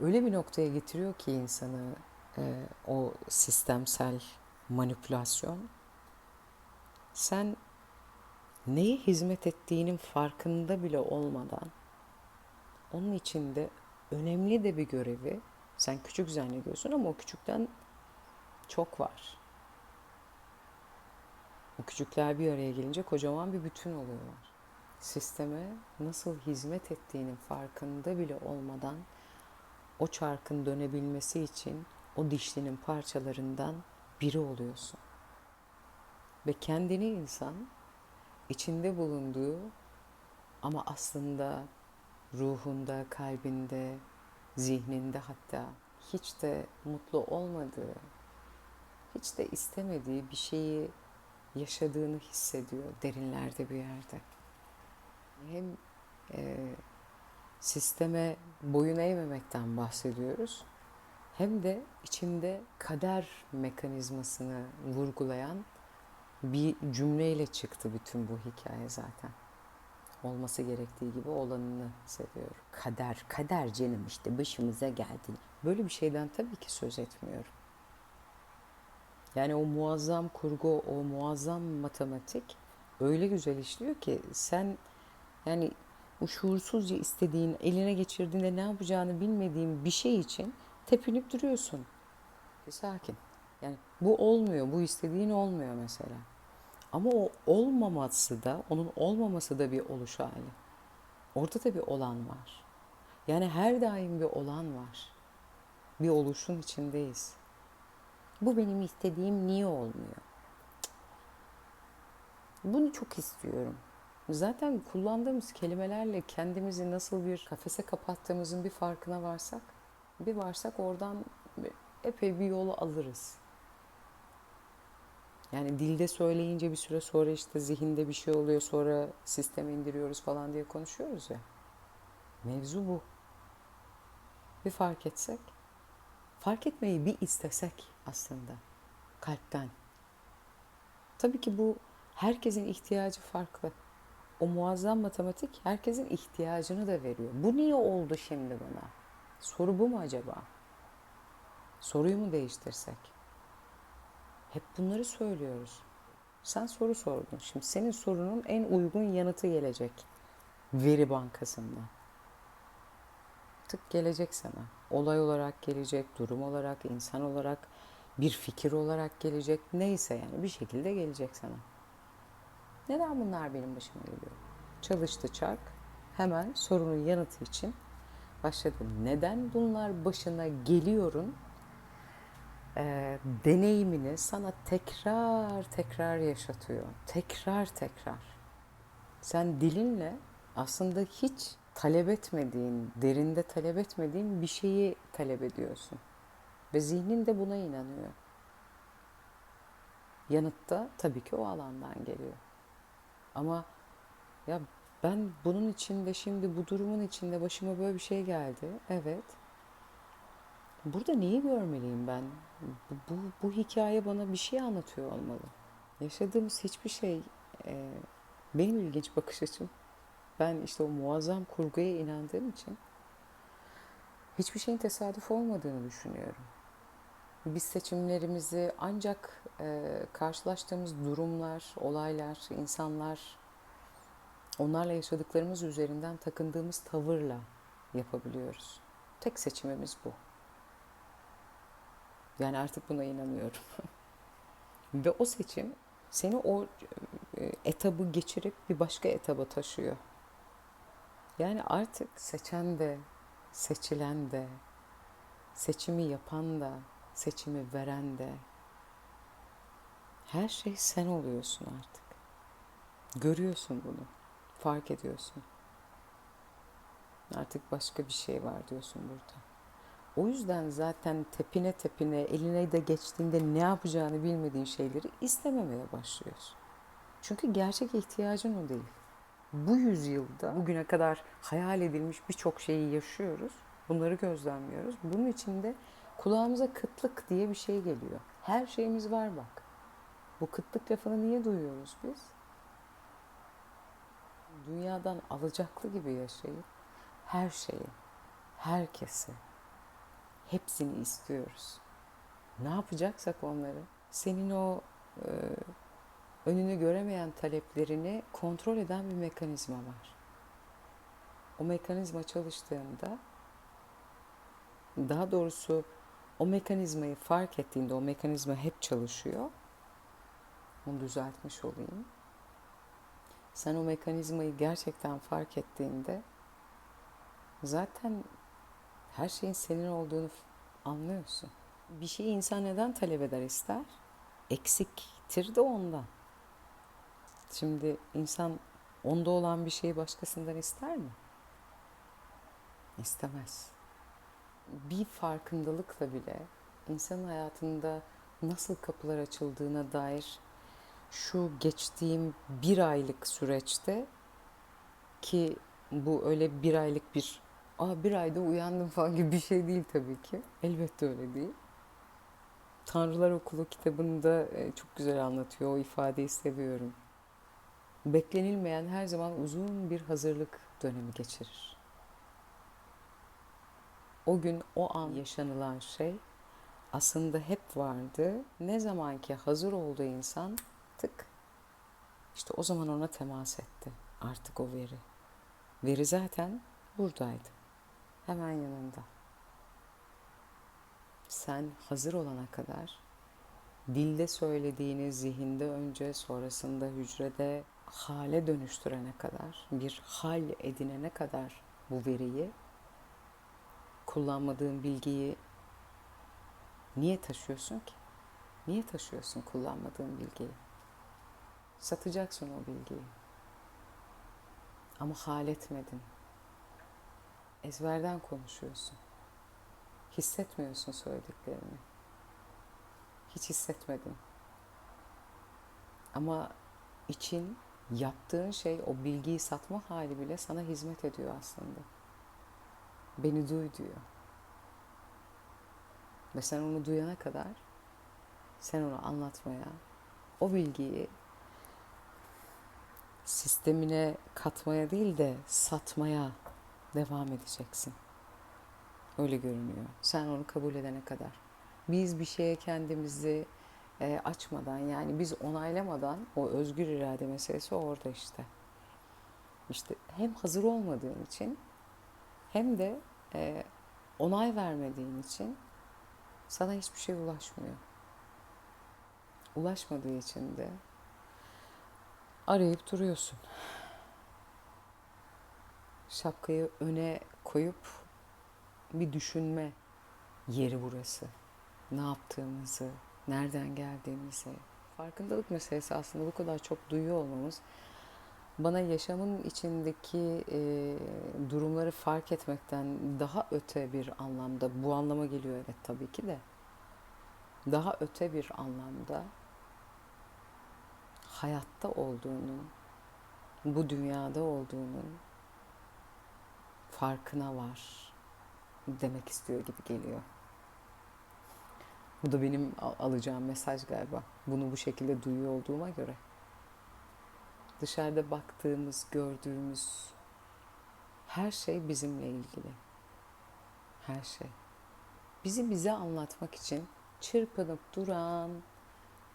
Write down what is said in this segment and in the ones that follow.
öyle bir noktaya getiriyor ki insanı e, o sistemsel manipülasyon. Sen neye hizmet ettiğinin farkında bile olmadan onun içinde önemli de bir görevi sen küçük zannediyorsun ama o küçükten çok var. O küçükler bir araya gelince kocaman bir bütün oluyorlar. Sisteme nasıl hizmet ettiğinin farkında bile olmadan o çarkın dönebilmesi için o dişlinin parçalarından biri oluyorsun. Ve kendini insan içinde bulunduğu ama aslında ruhunda, kalbinde, zihninde hatta hiç de mutlu olmadığı, hiç de istemediği bir şeyi yaşadığını hissediyor derinlerde bir yerde. Hem e, sisteme boyun eğmemekten bahsediyoruz hem de içinde kader mekanizmasını vurgulayan bir cümleyle çıktı bütün bu hikaye zaten. Olması gerektiği gibi olanını seviyorum. Kader, kader canım işte başımıza geldi. Böyle bir şeyden tabii ki söz etmiyorum. Yani o muazzam kurgu, o muazzam matematik öyle güzel işliyor ki sen yani bu şuursuzca istediğin, eline geçirdiğinde ne yapacağını bilmediğin bir şey için tepinip duruyorsun. Bir sakin. Yani bu olmuyor, bu istediğin olmuyor mesela. Ama o olmaması da, onun olmaması da bir oluş hali. Orada da bir olan var. Yani her daim bir olan var. Bir oluşun içindeyiz. Bu benim istediğim niye olmuyor? Bunu çok istiyorum. Zaten kullandığımız kelimelerle kendimizi nasıl bir kafese kapattığımızın bir farkına varsak, bir varsak oradan epey bir yolu alırız. Yani dilde söyleyince bir süre sonra işte zihinde bir şey oluyor sonra sisteme indiriyoruz falan diye konuşuyoruz ya. Mevzu bu. Bir fark etsek, fark etmeyi bir istesek aslında kalpten. Tabii ki bu herkesin ihtiyacı farklı. O muazzam matematik herkesin ihtiyacını da veriyor. Bu niye oldu şimdi bana? Soru bu mu acaba? Soruyu mu değiştirsek? Hep bunları söylüyoruz. Sen soru sordun. Şimdi senin sorunun en uygun yanıtı gelecek. Veri bankasından. Tık gelecek sana. Olay olarak gelecek, durum olarak, insan olarak, bir fikir olarak gelecek. Neyse yani bir şekilde gelecek sana. Neden bunlar benim başıma geliyor? Çalıştı çark. Hemen sorunun yanıtı için başladım. Neden bunlar başına geliyorun e, deneyimini sana tekrar tekrar yaşatıyor. Tekrar tekrar. Sen dilinle aslında hiç talep etmediğin, derinde talep etmediğin bir şeyi talep ediyorsun. Ve zihnin de buna inanıyor. Yanıt da tabii ki o alandan geliyor. Ama ya ben bunun içinde şimdi bu durumun içinde başıma böyle bir şey geldi. Evet. Burada neyi görmeliyim ben? Bu, bu, bu hikaye bana bir şey anlatıyor olmalı. Yaşadığımız hiçbir şey e, benim ilginç bakış açım. Ben işte o muazzam kurguya inandığım için hiçbir şeyin tesadüf olmadığını düşünüyorum. Biz seçimlerimizi ancak e, karşılaştığımız durumlar, olaylar, insanlar, onlarla yaşadıklarımız üzerinden takındığımız tavırla yapabiliyoruz. Tek seçimimiz bu. Yani artık buna inanıyorum. Ve o seçim seni o e, etabı geçirip bir başka etaba taşıyor. Yani artık seçen de, seçilen de, seçimi yapan da, seçimi veren de her şey sen oluyorsun artık. Görüyorsun bunu. Fark ediyorsun. Artık başka bir şey var diyorsun burada. O yüzden zaten tepine tepine eline de geçtiğinde ne yapacağını bilmediğin şeyleri istememeye başlıyorsun. Çünkü gerçek ihtiyacın o değil. Bu yüzyılda bugüne kadar hayal edilmiş birçok şeyi yaşıyoruz. Bunları gözlemliyoruz. Bunun içinde kulağımıza kıtlık diye bir şey geliyor. Her şeyimiz var bak. Bu kıtlık lafını niye duyuyoruz biz? Dünyadan alacaklı gibi yaşayıp her şeyi, herkesi, hepsini istiyoruz. Ne yapacaksak onları, senin o e, önünü göremeyen taleplerini kontrol eden bir mekanizma var. O mekanizma çalıştığında, daha doğrusu o mekanizmayı fark ettiğinde, o mekanizma hep çalışıyor. Onu düzeltmiş olayım. Sen o mekanizmayı gerçekten fark ettiğinde zaten her şeyin senin olduğunu anlıyorsun. Bir şeyi insan neden talep eder ister? Eksiktir de ondan. Şimdi insan onda olan bir şeyi başkasından ister mi? İstemez. Bir farkındalıkla bile insanın hayatında nasıl kapılar açıldığına dair şu geçtiğim bir aylık süreçte ki bu öyle bir aylık bir Aa, bir ayda uyandım falan gibi bir şey değil tabii ki. Elbette öyle değil. Tanrılar Okulu kitabında e, çok güzel anlatıyor. O ifadeyi seviyorum. Beklenilmeyen her zaman uzun bir hazırlık dönemi geçirir. O gün o an yaşanılan şey aslında hep vardı. Ne zaman ki hazır olduğu insan tık işte o zaman ona temas etti artık o veri. Veri zaten buradaydı. Hemen yanında. Sen hazır olana kadar dilde söylediğini zihinde önce sonrasında hücrede hale dönüştürene kadar bir hal edinene kadar bu veriyi kullanmadığın bilgiyi niye taşıyorsun ki? Niye taşıyorsun kullanmadığın bilgiyi? Satacaksın o bilgiyi. Ama hal etmedin. Ezberden konuşuyorsun. Hissetmiyorsun söylediklerini. Hiç hissetmedin. Ama için yaptığın şey o bilgiyi satma hali bile sana hizmet ediyor aslında. Beni duy diyor. Ve sen onu duyana kadar sen onu anlatmaya, o bilgiyi sistemine katmaya değil de satmaya devam edeceksin. Öyle görünüyor. Sen onu kabul edene kadar. Biz bir şeye kendimizi e, açmadan yani biz onaylamadan o özgür irade meselesi orada işte. İşte hem hazır olmadığın için hem de e, onay vermediğin için sana hiçbir şey ulaşmıyor. Ulaşmadığı için de arayıp duruyorsun. Şapkayı öne koyup bir düşünme yeri burası. Ne yaptığımızı, nereden geldiğimizi. Farkındalık meselesi aslında bu kadar çok duyuyor olmamız bana yaşamın içindeki e, durumları fark etmekten daha öte bir anlamda, bu anlama geliyor evet tabii ki de, daha öte bir anlamda hayatta olduğunun, bu dünyada olduğunun farkına var demek istiyor gibi geliyor. Bu da benim alacağım mesaj galiba. Bunu bu şekilde duyuyor olduğuma göre. Dışarıda baktığımız, gördüğümüz her şey bizimle ilgili. Her şey. Bizi bize anlatmak için çırpınıp duran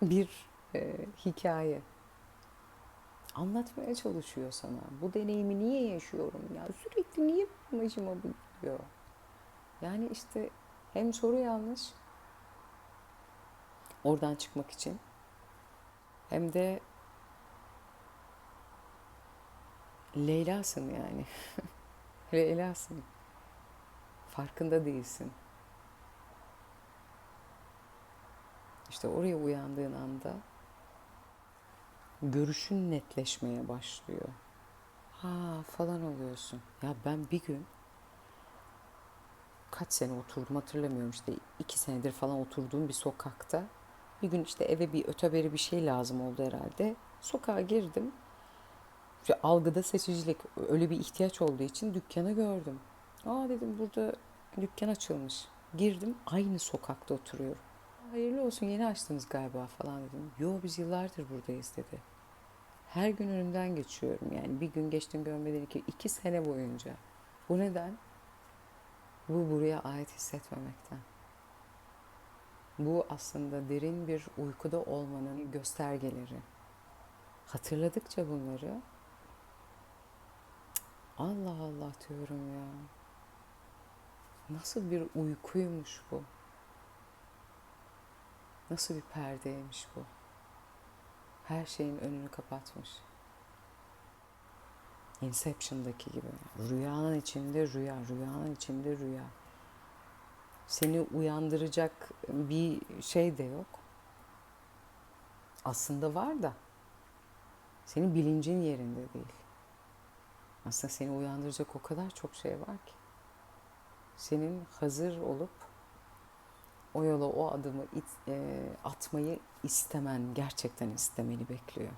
bir e, hikaye. Anlatmaya çalışıyor sana. Bu deneyimi niye yaşıyorum ya? Sürekli niye başıma bu geliyor? Yani işte hem soru yanlış oradan çıkmak için hem de Leyla'sın yani. Leyla'sın. Farkında değilsin. İşte oraya uyandığın anda görüşün netleşmeye başlıyor. Ha falan oluyorsun. Ya ben bir gün kaç sene oturdum hatırlamıyorum işte iki senedir falan oturduğum bir sokakta bir gün işte eve bir öteberi bir şey lazım oldu herhalde. Sokağa girdim. İşte algıda seçicilik öyle bir ihtiyaç olduğu için dükkanı gördüm. Aa dedim burada dükkan açılmış. Girdim aynı sokakta oturuyorum. Hayırlı olsun yeni açtınız galiba falan dedim. Yo biz yıllardır buradayız dedi. Her gün önümden geçiyorum yani bir gün geçtim görmeden ki iki sene boyunca. Bu neden? Bu buraya ait hissetmemekten. Bu aslında derin bir uykuda olmanın göstergeleri. Hatırladıkça bunları Allah Allah diyorum ya. Nasıl bir uykuymuş bu? Nasıl bir perdeymiş bu? Her şeyin önünü kapatmış. Inception'daki gibi. Rüyanın içinde rüya, rüyanın içinde rüya. Seni uyandıracak bir şey de yok. Aslında var da senin bilincin yerinde değil. Aslında seni uyandıracak o kadar çok şey var ki. Senin hazır olup o yola o adımı it- e, atmayı istemen, gerçekten istemeni bekliyor.